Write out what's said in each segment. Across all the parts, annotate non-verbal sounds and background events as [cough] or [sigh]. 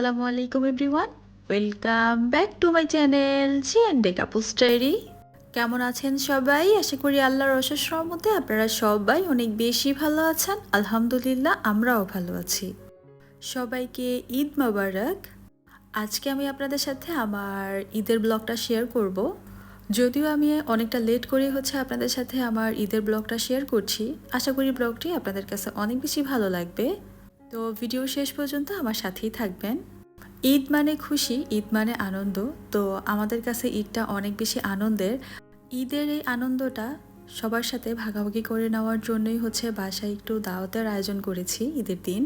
আসসালামু আলাইকুম everyone welcome back to my channel G and D কাপুস diary কেমন আছেন সবাই? আশা করি আল্লাহর অশেষ রহমতে আপনারা সবাই অনেক বেশি ভালো আছেন। আলহামদুলিল্লাহ, আমরাও ভালো আছি। সবাইকে ঈদ মোবারক। আজকে আমি আপনাদের সাথে আমার ঈদের ব্লগটা শেয়ার করব। যদিও আমি অনেকটা লেট করে হচ্ছে আপনাদের সাথে আমার ঈদের ব্লগটা শেয়ার করছি। আশা করি ব্লগটি আপনাদের কাছে অনেক বেশি ভালো লাগবে। তো ভিডিও শেষ পর্যন্ত আমার সাথেই থাকবেন। ঈদ মানে খুশি, ঈদ মানে আনন্দ। তো আমাদের কাছে ঈদটা অনেক বেশি আনন্দের। ঈদের এই আনন্দটা সবার সাথে ভাগাভাগি করে নেওয়ার জন্যই হচ্ছে বাসায় একটু দাওয়াতের আয়োজন করেছি ঈদের দিন।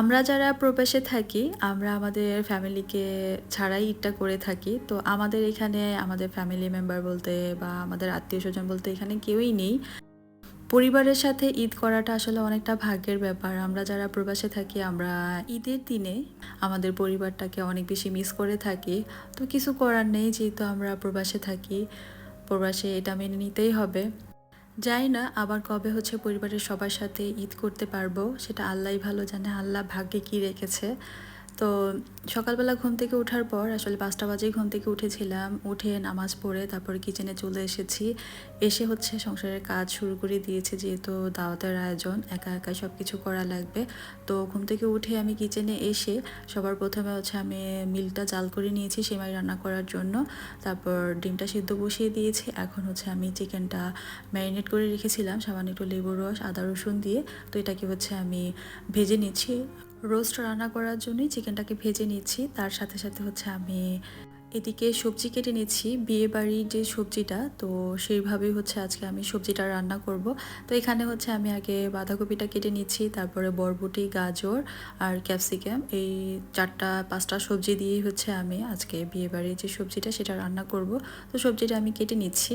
আমরা যারা প্রবাসে থাকি, আমরা আমাদের ফ্যামিলিকে ছাড়াই ঈদটা করে থাকি। তো আমাদের এখানে আমাদের ফ্যামিলি মেম্বার বলতে বা আমাদের আত্মীয় স্বজন বলতে এখানে কেউই নেই। পরিবারের সাথে ঈদ করাটা আসলে অনেকটা ভাগ্যের ব্যাপার। আমরা যারা প্রবাসে থাকি, আমরা ঈদের দিনে আমাদের পরিবারটাকে অনেক বেশি মিস করে থাকি। তো কিছু করার নেই, যেহেতু আমরা প্রবাসে থাকি, প্রবাসে এটা মেনে নিতেই হবে। যাই না আবার কবে হচ্ছে পরিবারের সবার সাথে ঈদ করতে পারব, সেটা আল্লাহই ভালো জানে, আল্লাহ ভাগ্যে কি রেখেছে। তো সকালবেলা ঘুম থেকে ওঠার পর আসলে পাঁচটা বাজেই ঘুম থেকে উঠেছিলাম, উঠে নামাজ পড়ে তারপর কিচেনে চলে এসেছি। এসে হচ্ছে সংসারের কাজ শুরু করে দিয়েছে যেহেতু দাওয়াতের আয়োজন, একা একা সব কিছু করা লাগবে। তো ঘুম থেকে উঠে আমি কিচেনে এসে সবার প্রথমে হচ্ছে আমি মিলটা জাল করে নিয়েছি সেমাই রান্না করার জন্য। তারপর ডিমটা সিদ্ধ বসিয়ে দিয়েছি, এখন হচ্ছে আমি চিকেনটা ম্যারিনেট করে রেখেছিলাম, সামান্য একটু লেবুর রস, আদা রসুন দিয়ে। তো এটাকে হচ্ছে আমি ভেজে নিচ্ছি। রোস্ট রান্না করার জন্যই চিকেনটাকে ভেজে নিচ্ছি। তার সাথে সাথে হচ্ছে আমি এদিকে সবজি কেটে নিচ্ছি। বিয়ে বাড়ির যে সবজিটা, তো সেইভাবেই হচ্ছে আজকে আমি সবজিটা রান্না করব। তো এখানে হচ্ছে আমি আগে বাঁধাকপিটা কেটে নিচ্ছি, তারপরে বরবটি, গাজর আর ক্যাপসিকাম। এই চারটা, পাঁচটা সবজি দিয়েই হচ্ছে আমি আজকে বিয়ে বাড়ির যে সবজিটা, সেটা রান্না করব। তো সবজিটা আমি কেটে নিচ্ছি।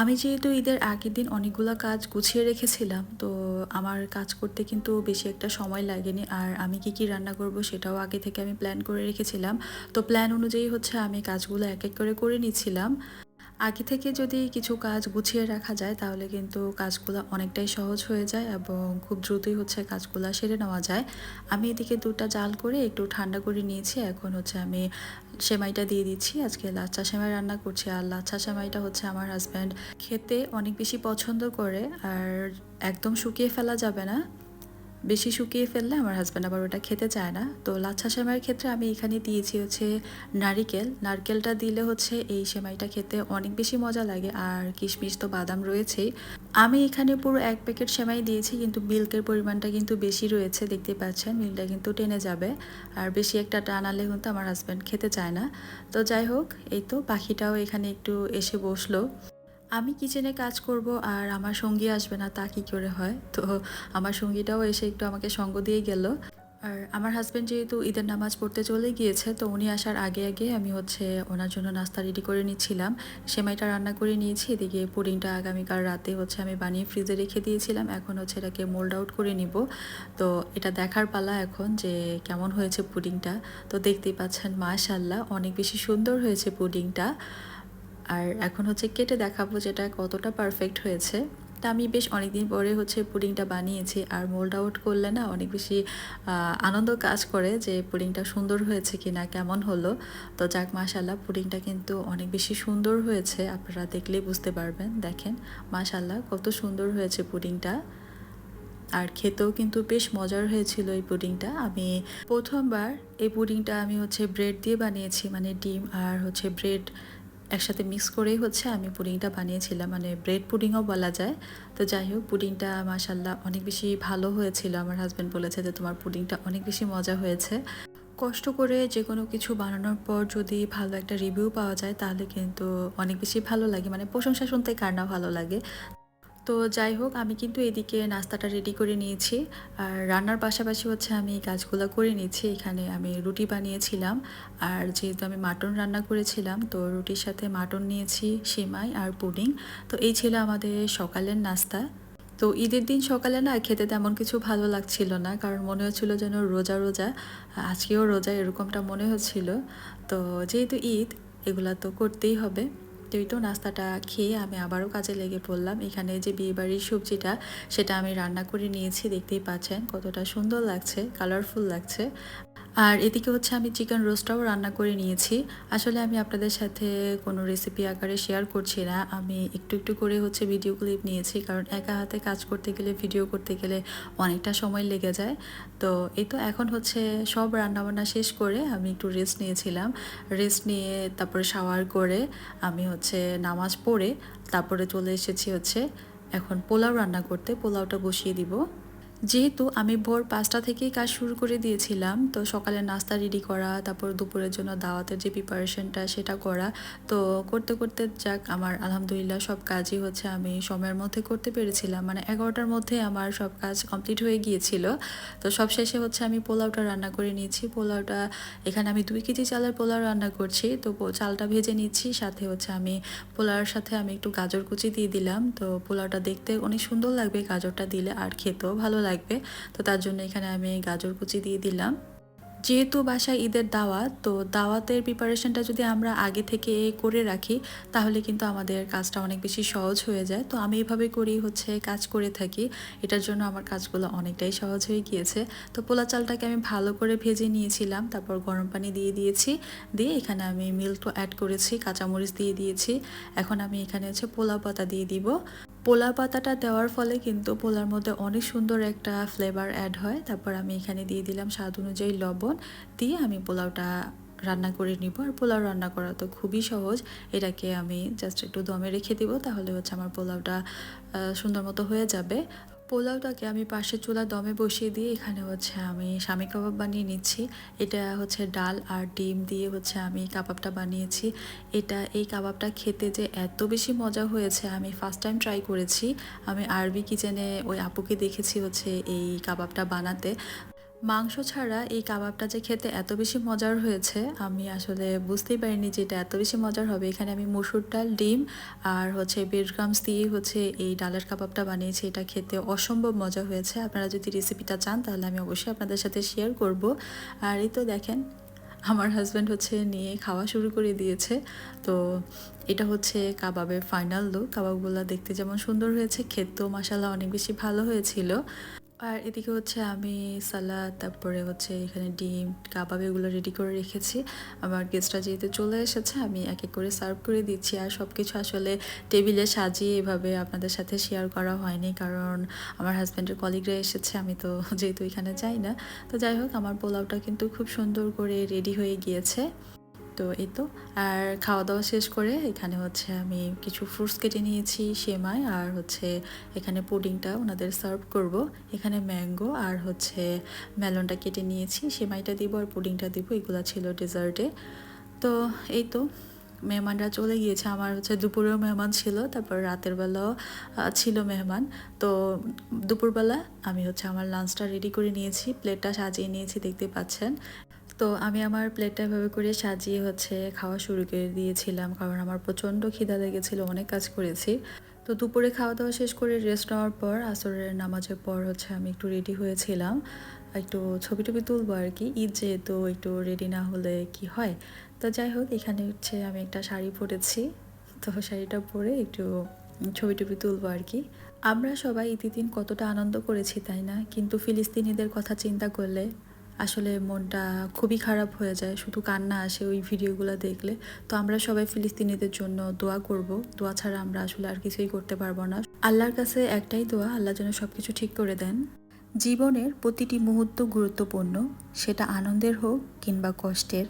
আমি যেহেতু ঈদের আগের দিন অনেকগুলো কাজ গুছিয়ে রেখেছিলাম, তো আমার কাজ করতে কিন্তু বেশি একটা সময় লাগেনি। আর আমি কি কি রান্না করব সেটাও আগে থেকে আমি প্ল্যান করে রেখেছিলাম। তো প্ল্যান অনুযায়ী হচ্ছে আমি কাজগুলো এক এক করে করে নিচ্ছিলাম। আগে থেকে যদি কিছু কাজ গুছিয়ে রাখা যায়, তাহলে কিন্তু কাজগুলো অনেকটাই সহজ হয়ে যায় এবং খুব দ্রুতই হচ্ছে কাজগুলো সেরে নেওয়া যায়। আমি এদিকে দুটা জাল করে একটু ঠান্ডা করে নিয়েছি। এখন হচ্ছে আমি সেমাইটা দিয়ে দিচ্ছি। আজকে লাচ্চা সেমাই রান্না করছি। আর লাচ্চা সেমাইটা হচ্ছে আমার হাজব্যান্ড খেতে অনেক বেশি পছন্দ করে। আর একদম শুকিয়ে ফেলা যাবে না। বেশি শুকিয়ে ফেললে আমার হাজব্যান্ড আবার ওটা খেতে চায় না। তো লাচ্ছা সেমাইয়ের ক্ষেত্রে আমি এখানে দিয়েছি হচ্ছে নারিকেল। নারকেলটা দিলে হচ্ছে এই সেমাইটা খেতে অনেক বেশি মজা লাগে আর কিশমিশ তো বাদাম রয়েছেই। আমি এখানে পুরো এক প্যাকেট সেমাই দিয়েছি কিন্তু মিল্কের পরিমাণটা কিন্তু বেশি রয়েছে, দেখতে পাচ্ছেন? মিলটা কিন্তু টেনে যাবে। আর বেশি একটা টানালে কিন্তু আমার হাজব্যান্ড খেতে চায় না। তো যাই হোক, এই তো পাখিটাও এখানে একটু এসে বসল। আমি কিচেনে কাজ করব আর আমার সঙ্গী আসবে না, তা কী করে হয়? তো আমার সঙ্গীটাও এসে একটু আমাকে সঙ্গ দিয়ে গেল। আর আমার হাজব্যান্ড যেহেতু ঈদের নামাজ পড়তে চলে গিয়েছে, তো উনি আসার আগে আগে আমি হচ্ছে ওনার জন্য নাস্তা রেডি করে নিচ্ছিলাম। সেমাইটা রান্না করে নিয়েছি, এদিকে পুডিংটা আগামীকাল রাতে হচ্ছে আমি বানিয়ে ফ্রিজে রেখে দিয়েছিলাম। এখন হচ্ছে এটাকে মোল্ড আউট করে নিব। তো এটা দেখার পালা এখন যে কেমন হয়েছে পুডিংটা। তো দেখতেই পাচ্ছেন মাশাল্লাহ অনেক বেশি সুন্দর হয়েছে পুডিংটা। আর এখন হচ্ছে কেটে দেখাবো যেটা কতটা পারফেক্ট হয়েছে। তা আমি বেশ অনেকদিন পরে হচ্ছে পুডিংটা বানিয়েছি আর মোল্ড আউট করলে না অনেক বেশি আনন্দ কাজ করে যে পুডিংটা সুন্দর হয়েছে কি না কেমন হলো। তো যাক মাশাল্লাহ পুডিংটা কিন্তু অনেক বেশি সুন্দর হয়েছে। আপনারা দেখলেই বুঝতে পারবেন, দেখেন মাশাল্লাহ কত সুন্দর হয়েছে পুডিংটা। আর খেতেও কিন্তু বেশ মজার হয়েছিল এই পুডিংটা। আমি প্রথমবার এই পুডিংটা আমি হচ্ছে ব্রেড দিয়ে বানিয়েছি মানে ডিম আর হচ্ছে ব্রেড একসাথে মিক্স করেই হচ্ছে আমি পুডিংটা বানিয়েছিলাম। মানে ব্রেড পুডিংও বলা যায়। তো যাই হোক, পুডিংটা মাসাল্লাহ অনেক বেশি ভালো হয়েছিল। আমার হাজব্যান্ড বলেছে যে তোমার পুডিংটা অনেক বেশি মজা হয়েছে। কষ্ট করে যে কোনো কিছু বানানোর পর যদি ভালো একটা রিভিউ পাওয়া যায়, তাহলে কিন্তু অনেক বেশি ভালো লাগে। মানে প্রশংসা শুনতে কার না ভালো লাগে। তো যাই হোক, আমি কিন্তু এদিকে নাস্তাটা রেডি করে নিয়েছি। আর রান্নার পাশাপাশি হচ্ছে আমি কাজগুলো করে নিয়েছি এখানে আমি রুটি বানিয়েছিলাম। আর যেহেতু আমি মাটন রান্না করেছিলাম, তো রুটির সাথে মাটন নিয়েছি, সেমাই আর পুডিং। তো এই ছিল আমাদের সকালের নাস্তা। তো ঈদের দিন সকালে না খেতে তেমন কিছু ভালো লাগছিল না, কারণ মনে হচ্ছিল যেন রোজা রোজা। আজকেও রোজা এরকমটা মনে হচ্ছিল। তো যেহেতু ঈদ, এগুলা তো করতেই হবে। তো তো নাস্তাটা খেয়ে আমি আবারও কাজে লেগে পড়লাম। এখানে যে বিয়েবাড়ির সবজিটা, সেটা আমি রান্না করে নিয়েছি, দেখতেই পাচ্ছেন কতটা সুন্দর লাগছে কালারফুল লাগছে। আর এদিকে হচ্ছে আমি চিকেন রোস্টটাও রান্না করে নিয়েছি। আসলে আমি আপনাদের সাথে কোনো রেসিপি আকারে শেয়ার করছি না। আমি একটু একটু করে হচ্ছে ভিডিও ক্লিপ নিয়েছি, কারণ একা হাতে কাজ করতে গেলে ভিডিও করতে গেলে অনেকটা সময় লেগে যায়। তো এই তো এখন হচ্ছে সব রান্নাবান্না শেষ করে আমি একটু রেস্ট নিয়েছিলাম। রেস্ট নিয়ে তারপরে শাওয়ার করে আমি হচ্ছে নামাজ পড়ে তারপরে চলে এসেছি হচ্ছে এখন পোলাও রান্না করতে। পোলাওটা বসিয়ে দিব। যেহেতু আমি ভোর পাঁচটা থেকেই কাজ শুরু করে দিয়েছিলাম, তো সকালে নাস্তা রেডি করা, তারপর দুপুরের জন্য দাওয়াতের যে প্রিপারেশনটা সেটা করা, তো করতে করতে যাক, আমার আলহামদুলিল্লাহ সব কাজই হচ্ছে আমি সময়ের মধ্যে করতে পেরেছিলাম। মানে এগারোটার মধ্যে আমার সব কাজ কমপ্লিট হয়ে গিয়েছিল। তো সব শেষে হচ্ছে আমি পোলাওটা রান্না করে নিয়েছি। পোলাওটা, এখানে আমি দুই কেজি চালের পোলাও রান্না করছি, তো চালটা ভেজে নিচ্ছি, সাথে হচ্ছে আমি পোলাওর সাথে আমি একটু গাজর কুচি দিয়ে দিলাম। তো পোলাওটা দেখতে অনেক সুন্দর লাগবে গাজরটা দিলে আর খেতেও ভালো লাগবে। তো তার জন্য এখানে আমি গাজর কুচি দিয়ে দিলাম। যেহেতু বাসায় ঈদের দাওয়াত, তো দাওয়াতের প্রিপারেশনটা যদি আমরা আগে থেকে করে রাখি, তাহলে কিন্তু আমাদের কাজটা অনেক বেশি সহজ হয়ে যায়। তো আমি এভাবে করি হচ্ছে কাজ করে থাকি। এটার জন্য আমার কাজগুলো অনেকটাই সহজ হয়ে গিয়েছে। তো পোলা চালটাকে আমি ভালো করে ভেজে নিয়েছিলাম, তারপর গরম পানি দিয়ে দিয়েছি। দিয়ে এখানে আমি মিল্কও অ্যাড করেছি, কাঁচামরিচ দিয়ে দিয়েছি। এখন আমি এখানে হচ্ছে পোলা পাতা দিয়ে দিব। পোলা পাতাটা দেওয়ার ফলে কিন্তু পোলার মধ্যে অনেক সুন্দর একটা ফ্লেভার অ্যাড হয়। তারপর আমি এখানে দিয়ে দিলাম স্বাদ অনুযায়ী লবণ। দিয়ে আমি পোলাওটা রান্না করে নিব। আর পোলাও রান্না করা তো খুবই সহজ। এটাকে আমি জাস্ট একটু দমে রেখে দিব। তাহলে হচ্ছে আমার পোলাওটা সুন্দর মতো হয়ে যাবে। পোলাওটাকে আমি পাশে চুলা দমে বসিয়ে দিয়ে এখানে হচ্ছে আমি স্বামী কাবাব বানিয়ে নিচ্ছি। এটা হচ্ছে ডাল আর ডিম দিয়ে হচ্ছে আমি কাবাবটা বানিয়েছি। এটা, এই কাবাবটা খেতে যে এত বেশি মজা হয়েছে, আমি ফার্স্ট টাইম ট্রাই করেছি। আমি আরবি কিচেনে ওই আপুকে দেখেছি হচ্ছে এই কাবাবটা বানাতে। মাংস ছাড়া এই কাবাবটা যে খেতে এত বেশি মজার হয়েছে, আমি আসলে বুঝতেই পারিনি যে এটা এত বেশি মজার হবে। এখানে আমি মসুর ডাল, ডিম আর হচ্ছে বেড গ্রামস দিয়ে হচ্ছে এই ডালের কাবাবটা বানিয়েছি। এটা খেতে অসম্ভব মজা হয়েছে। আপনারা যদি রেসিপিটা চান, তাহলে আমি অবশ্যই আপনাদের সাথে শেয়ার করব। আর এই তো দেখেন, আমার হাজব্যান্ড হচ্ছে নিয়ে খাওয়া শুরু করে দিয়েছে। তো এটা হচ্ছে কাবাবের ফাইনাল লুক কাবাবগুলো দেখতে যেমন সুন্দর হয়েছে, খেতেও মশালা অনেক বেশি ভালো হয়েছিল। আর এদিকে হচ্ছে আমি সালাদ, তারপরে হচ্ছে এখানে ডিম, কাবাব এগুলো রেডি করে রেখেছি। আমার গেস্টরা যেহেতু চলে এসেছে, আমি এক এক করে সার্ভ করে দিচ্ছি। আর সব কিছু আসলে টেবিলে সাজিয়ে এভাবে আপনাদের সাথে শেয়ার করা হয়নি, কারণ আমার হাজব্যান্ডের কলিগরা এসেছে, আমি তো [laughs] যেহেতু এখানে যাই না। তো যাই হোক, আমার পোলাওটা কিন্তু খুব সুন্দর করে রেডি হয়ে গিয়েছে। তো এই তো। আর খাওয়া দাওয়া শেষ করে এখানে হচ্ছে আমি কিছু ফ্রুটস কেটে নিয়েছি, সেমাই আর হচ্ছে এখানে পুডিংটা ওনাদের সার্ভ করব। এখানে ম্যাঙ্গো আর হচ্ছে মেলনটা কেটে নিয়েছি, সেমাইটা দিব আর পুডিংটা দিব, এগুলো ছিল ডেজার্টে তো এই তো, মেহমানরা চলে গিয়েছে। আমার হচ্ছে দুপুরেও মেহমান ছিল, তারপর রাতের বেলাও ছিল মেহমান। তো দুপুরবেলা আমি হচ্ছে আমার লাঞ্চটা রেডি করে নিয়েছি প্লেটটা সাজিয়ে নিয়েছি, দেখতে পাচ্ছেন। তো আমি আমার প্লেটটা এভাবে করে সাজিয়ে হচ্ছে খাওয়া শুরু করে দিয়েছিলাম কারণ আমার প্রচণ্ড খিদা লেগেছিল, অনেক কাজ করেছি। তো দুপুরে খাওয়া দাওয়া শেষ করে রেস্ট নেওয়ার পর, আসরের নামাজের পর হচ্ছে আমি একটু রেডি হয়েছিলাম। একটু ছবি টবি তুলবো আর কি, ঈদ যেহেতু একটু রেডি না হলে কি হয়? তো যাই হোক, এখানে হচ্ছে আমি একটা শাড়ি পরেছি। তো শাড়িটা পরে একটু ছবি টবি তুলবো আর কি। আমরা সবাই ঈদের দিন কতটা আনন্দ করেছি, তাই না? কিন্তু ফিলিস্তিনিদের কথা চিন্তা করলে আসলে মনটা খুবই খারাপ হয়ে যায়, শুধু কান্না আসে ওই ভিডিওগুলো দেখলে। তো আমরা সবাই ফিলিস্তিনিদের জন্য দোয়া করব। দোয়া ছাড়া আমরা আসলে আর কিছুই করতে পারব না। আল্লাহর কাছে একটাই দোয়া, আল্লাহ যেন সব কিছু ঠিক করে দেন। জীবনের প্রতিটি মুহূর্ত গুরুত্বপূর্ণ, সেটা আনন্দের হোক কিংবা কষ্টের।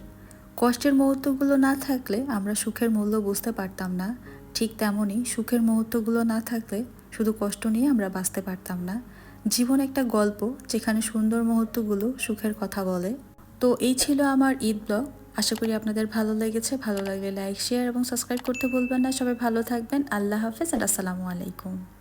কষ্টের মুহূর্তগুলো না থাকলে আমরা সুখের মূল্য বুঝতে পারতাম না। ঠিক তেমনই সুখের মুহূর্তগুলো না থাকলে শুধু কষ্ট নিয়ে আমরা বাঁচতে পারতাম না। জীবন একটা গল্প যেখানে সুন্দর মুহূর্তগুলো সুখের কথা বলে। তো এই ছিল আমার ঈদ ব্লগ। আশা করি আপনাদের ভালো লেগেছে। ভালো লাগলে লাইক শেয়ার এবং সাবস্ক্রাইব করতে ভুলবেন না। সবাই ভালো থাকবেন। আল্লাহ হাফেজ আর আসসালামু আলাইকুম।